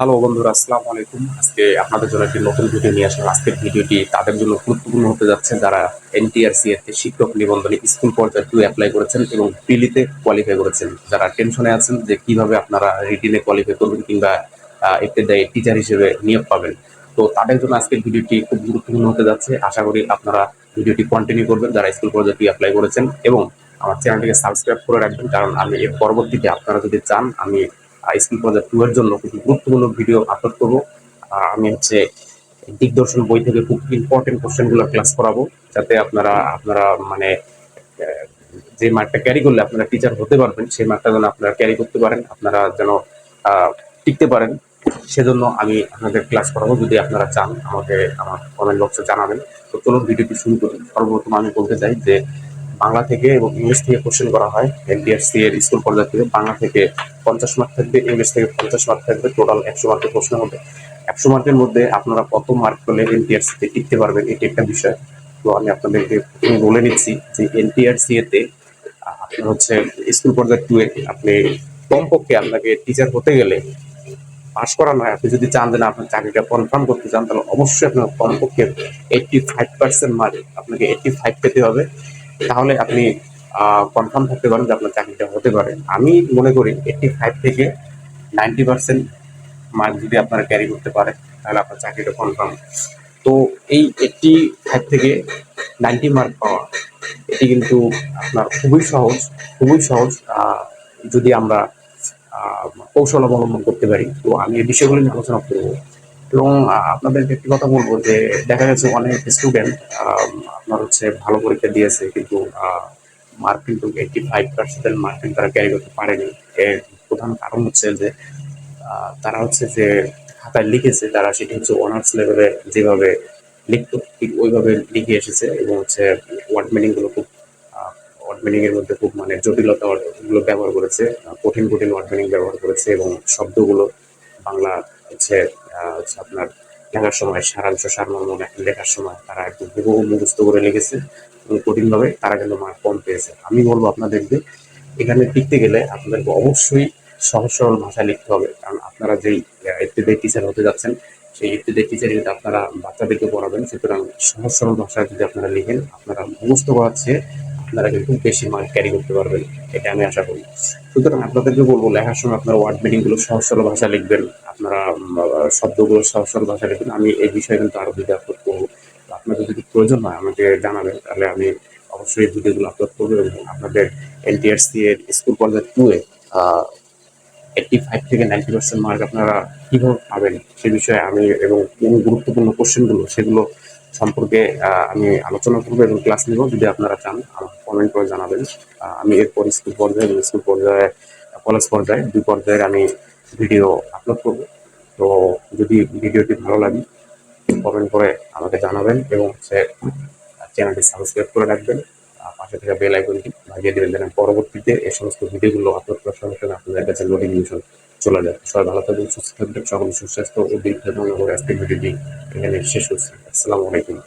Hello বন্ধুরা, আসসালামু আলাইকুম। আজকে আপনাদের জন্য একটি নতুন ভিডিও নিয়ে আসলাম। আজকের ভিডিওটি তাদের জন্য গুরুত্বপূর্ণ হতে যাচ্ছে। যারা এনটিআরসি এর শিক্ষক নিবন্ধনে স্কুল পর্যায়ে টু অ্যাপ্লাই করেছেন এবং প্রিলিতে কোয়ালিফাই করেছেন। যারা টেনশনে আছেন যে কীভাবে আপনারা রিটিনে কোয়ালিফাই করবেন কিংবা ইত্যাদি টিচার হিসেবে নিয়োগ পাবেন। তো তাদের জন্য আজকের ভিডিওটি খুব গুরুত্বপূর্ণ হতে যাচ্ছে। আশা করি আপনারা ভিডিওটি কন্টিনিউ করবেন। যারা স্কুল পর্যায়ে টু অ্যাপ্লাই করেছেন এবং আমার চ্যানেলটিকে সাবস্ক্রাইব করে রাখবেন, কারণ আমি এর পরবর্তীতে আপনারা যদি চান, আমি স্কুল পর্যায়ে টু এর জন্য খুব গুরুত্বপূর্ণ ভিডিও আপলোড করব। আমি হচ্ছে দিগদর্শন বই থেকে খুব ইম্পর্টেন্ট কোশ্চেনগুলো ক্লাস করাবো, যাতে আপনারা আপনারা মানে যে মার্কটা ক্যারি করলে আপনারা টিচার হতে পারবেন, সেই মার্কটা যেন আপনারা ক্যারি করতে পারেন, আপনারা যেন টিকতে পারেন। সেজন্য আমি আপনাদের ক্লাস করাবো, যদি আপনারা চান, আমাকে, আমার কমেন্ট বক্সে জানাবেন। তো চলুন ভিডিওটি শুরু করি। সর্বপ্রথম আমি বলতে চাই যে বাংলা থেকে এবং ইংলিশ থেকে কোশ্চেন করা হয়। এনটিএসসি এর স্কুল পর্যায়ে থেকে বাংলা থেকে পঞ্চাশ মার্ক থাকবে, ইংলিশ থেকে পঞ্চাশ মার্ক থাকবে টোটাল একশো মার্কের প্রশ্ন হবে। একশো মার্কের মধ্যে আপনারা কত মার্ক পেলে এনটিআরসি তে টিকতে পারবেন, এটি একটা বিষয়। তো আমি আপনাদেরকে বলে নিচ্ছি যে এনটিআরসি এতে আপনার হচ্ছে স্কুল পর্যায়ে টু এ আপনি কমপক্ষে আপনাকে টিচার হতে গেলে পাশ করা নয়। আপনি যদি চান যে না, আপনার চাকরিটা কনফার্ম করতে চান, তাহলে অবশ্যই আপনার কমপক্ষে এইটটি ফাইভ পার্সেন্ট মার্ক আপনাকে এইটটি ফাইভ পেতে হবে। তাহলে আপনি কনফার্ম থাকতে পারেন যে আপনার চাকরিটা হতে পারে। আমি মনে করি এইটটি ফাইভ থেকে নাইনটি পার্সেন্ট মার্ক যদি আপনারা ক্যারি করতে পারে তাহলে আপনার চাকরিটা কনফার্ম তো এই এইটটি ফাইভ থেকে নাইনটি মার্ক পাওয়া, এটি কিন্তু আপনার খুবই সহজ খুবই সহজ যদি আমরা কৌশল অবলম্বন করতে পারি। তো আমি এই বিষয়গুলো নিয়ে আলোচনা করব। এবং আপনাদের একটি কথা বলব যে দেখা গেছে অনেক স্টুডেন্ট আপনার হচ্ছে ভালো পরীক্ষা দিয়েছে কিন্তু মার্ক কিন্তু এইটটি ফাইভ পার্সেন্ট মার্ক কিন্তু তারা ক্যারি করতে পারেনি। এর প্রধান কারণ হচ্ছে যে তারা হচ্ছে যে খাতায় লিখেছে, তারা সেটি হচ্ছে অনার্স লেভেলে যেভাবে লিখতো, ঠিক ওইভাবে লিখে এসেছে এবং হচ্ছে ওয়ার্ড মিনিংগুলো খুব ওয়ার্ড মিনিং এর মধ্যে খুব মানে জটিলতা গুলো ব্যবহার করেছে কঠিন কঠিন ওয়ার্ড মিনিং ব্যবহার করেছে এবং শব্দগুলো বাংলা হচ্ছে হচ্ছে আপনার লেখার সময়, সারাংশ সারমর্ম লেখা- লেখার সময় তারা একদম হুবহু মুখস্থ করে লিখেছে কঠিনভাবে তারা কিন্তু মার্ক কম পেয়েছে। আমি বলব আপনাদেরকে, এখানে টিকতে গেলে আপনাদেরকে অবশ্যই সহজ সরল ভাষায় লিখতে হবে। কারণ আপনারা যেই ইত্যাদি টিচার হতে যাচ্ছেন, সেই ইত্যাদি টিচার যদি আপনারা বাচ্চাদেরকে পড়াবেন। সুতরাং সহজ সরল ভাষায় যদি আপনারা লিখেন, আপনারা মুখস্থ করাচ্ছে আপনারা কিন্তু বেশি মার্ক ক্যারি করতে পারবেন। এটা আমি আশা করি। সুতরাং আপনাদেরকে বলব, লেখার সময় আপনারা ওয়ার্ড মিনিংগুলো সহজ সরল ভাষা লিখবেন, আপনারা শব্দগুলো সহজ সরল ভাষা লিখবেন। আমি এই বিষয়ে কিন্তু আরও ভিডিও আপলোড করব। আপনাদের যদি প্রয়োজন হয় আমাকে জানাবেন, তাহলে আমি অবশ্যই এই ভিডিওগুলো আপলোড করব এবং আপনাদের এনটিআরসি এর স্কুল পর্যায়ে টু এ এইটটি ফাইভ থেকে নাইনটি পার্সেন্ট মার্ক আপনারা কীভাবে পাবেন সে বিষয়ে আমি এবং কোন গুরুত্বপূর্ণ কোশ্চেনগুলো সেগুলো সম্পর্কে আমি আলোচনা করব এবং ক্লাস নেব। যদি আপনারা চান, আমাকে কমেন্ট করে জানাবেন। আমি এরপর স্কুল পর্যায়ে এবং স্কুল পর্যায়ে কলেজ পর্যায়ে, দুই পর্যায়ের আমি ভিডিও আপলোড করব। তো যদি ভিডিওটি ভালো লাগে কমেন্ট করে আমাকে জানাবেন এবং হচ্ছে চ্যানেলটি সাবস্ক্রাইব করে রাখবেন। পাশে থেকে বেল আইকনটি বাজিয়ে দেবেন। যেন পরবর্তীতে এই সমস্ত ভিডিওগুলো আপলোড করার সঙ্গে সঙ্গে আপনাদের কাছে নোটিফিকেশন চলে যায় সবাই ভালো থাকবেন, সুস্থ থাকবেন। সকল সুস্বাস্থ্য ও দীর্ঘ এবং অ্যাক্টিভিটি এখানে শেষ হচ্ছে আসসালামু আলাইকুম।